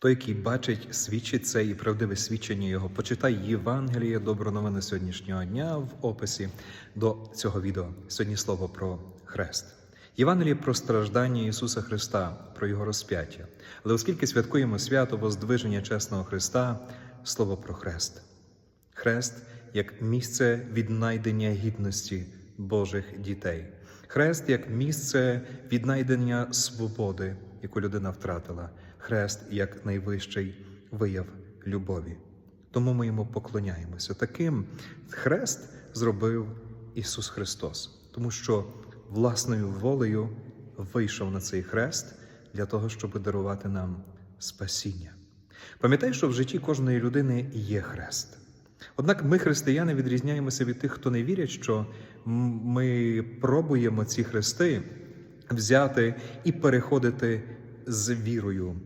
Той, який бачить, свідчить це і правдиве свідчення його. Почитай Євангеліє добро новини сьогоднішнього дня в описі до цього відео. Сьогодні слово про хрест. Євангеліє про страждання Ісуса Христа, про Його розп'яття. Але оскільки святкуємо свято Воздвиження чесного Христа, слово про хрест. Хрест як місце віднайдення гідності Божих дітей. Хрест як місце віднайдення свободи, яку людина втратила. Хрест як найвищий вияв любові. Тому ми йому поклоняємося. Таким хрест зробив Ісус Христос, тому що власною волею вийшов на цей хрест для того, щоб дарувати нам спасіння. Пам'ятай, що в житті кожної людини є хрест. Однак ми, християни, відрізняємося від тих, хто не вірять, що ми пробуємо ці хрести взяти і переходити з вірою